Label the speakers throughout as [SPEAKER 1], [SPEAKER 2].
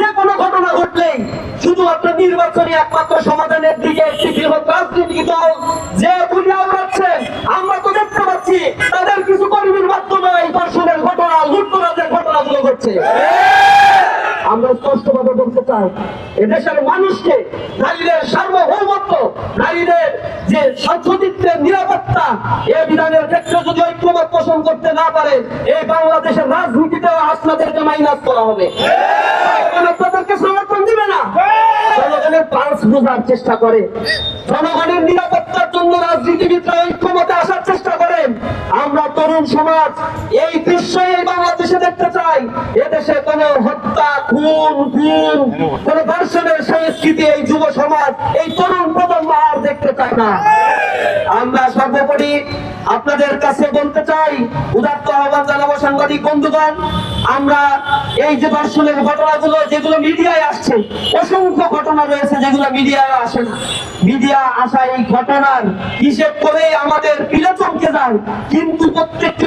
[SPEAKER 1] যে কোনো ঘটনা ঘটলেই শুধুমাত্র নির্বাচনী একমাত্র সমাধানের দিকে একটি বৃহৎ রাজনৈতিক দল যে বুনিয়া উড়াচ্ছে আমরা তো দেখতে পাচ্ছি তাদের কিছু কর্মীর মাধ্যমে এই ধর্ষণের ঘটনা, লুটতরাজের ঘটনাগুলো ঘটছে। আমরা স্পষ্টভাবে বলতে চাই, এদেশের মানুষকে নারীদের সার্বভৌমত্ব, নারীদের যে সাংসদিত্বের নিরাপত্তা, এ বিধানের ক্ষেত্রে যদি ঐক্যমত পোষণ করতে না পারে, এই বাংলাদেশের রাজনীতিতেও আপনাদেরকে মাইনাস করা হবে। পালস বোঝার চেষ্টা করে। জনগণের নিরাপত্তার জন্য রাজনীতিবিদরা ঐক্যমতে আসার চেষ্টা করেন। আমরা তরুণ সমাজ, এই দৃশ্য এই বাংলাদেশে দেখতে চাই। এদেশে কোন হত্যা, খুন খুন, কোন দর্শনের সংস্কৃতি এই যুব সমাজ, এই তরুণ প্রজন্ম আর দেখতে চায় না। আমরা সর্বোপরি আপনাদের কাছে বলতে চাই, উদাত্ত আহ্বান জানাব সাংবাদিক বন্ধুগণ, আমরা এই যে দর্শনের ঘটনাগুলো যেগুলো মিডিয়ায় আসছে, অসংখ্য ঘটনা রয়েছে যেগুলো মিডিয়ায় আসে না। মিডিয়া আসা এই ঘটনার হিসেব করে আমাদের পিলে চমকে যায়, কিন্তু প্রত্যেকটি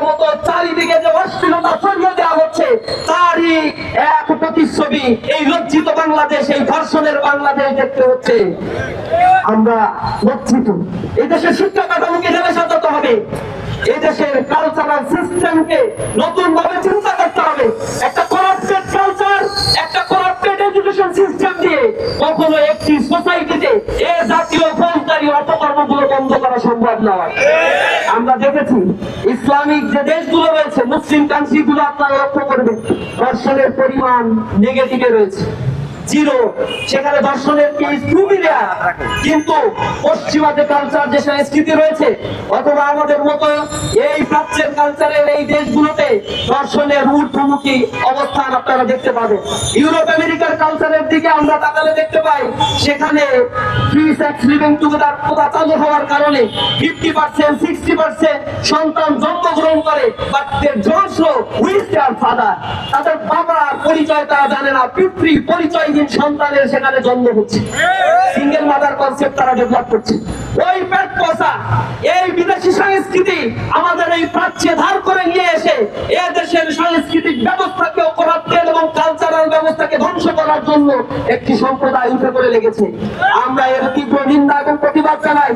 [SPEAKER 1] এই লজ্জিত বাংলাদেশ, এই ধর্ষণের বাংলাদেশ দেখতে হচ্ছে। আমরা লজ্জিত। এই দেশের শিক্ষা কাঠামোকে নেমে সাজাতে হবে। এই দেশের কালচারাল সিস্টেমকে নতুন ভাবে চিন্তা করতে হবে। একটা করাপ্টেড কালচার একটা করাপ্টেড এডুকেশন সিস্টেম দিয়ে কখনো একটি সোসাইটিতে সম্ভব নয় আমরা দেখেছি ইসলামিক যে দেশগুলো রয়েছে, মুসলিম কান্ট্রি গুলো আপনারা লক্ষ্য করবেন দর্শনের পরিমাণ নেগেটিভে রয়েছে। জিরো সেখানে দর্শনের রেয়ার কিন্তু পশ্চিমাদের কালচার যে সংস্কৃতি রয়েছে, অথবা আমাদের মতো এই প্রাচ্যের কালচারের এই দেশগুলোতে দর্শনের ঊর্ধ্বমুখী অবস্থান আপনারা দেখতে পাবেন। ইউরোপ আমেরিকার কালচারের দিকে আমরা তাকালে দেখতে পাই, সেখানে ফ্রি সেক্স লিভিং টুগেদার প্রথা চালু হওয়ার কারণে ফিফটি পার্সেন্ট সিক্সটি পার্সেন্ট সন্তান জন্মগ্রহণ করে বাট জন্ম উইথ ফাদার তাদের বাবার পরিচয় তারা জানে না, পিতৃ পরিচয়হীন সন্তানের সেখানে জন্ম হচ্ছে। সিঙ্গেল মাদার কনসেপ্ট তারা ডেভেলপ করছে। ওই পেট পচা, এই বিদেশি সংস্কৃতি আমাদের এই প্রাচ্যে ধার করে নিয়ে এসে এ দেশের সাংস্কৃতিক ব্যবস্থাকে করাপ্টেড এবং কালচারাল ব্যবস্থাকে ধ্বংস করার জন্য একটি সম্প্রদায় উঠে পড়ে লেগেছে। আমরা এর তীব্র নিন্দা এবং প্রতিবাদ জানাই।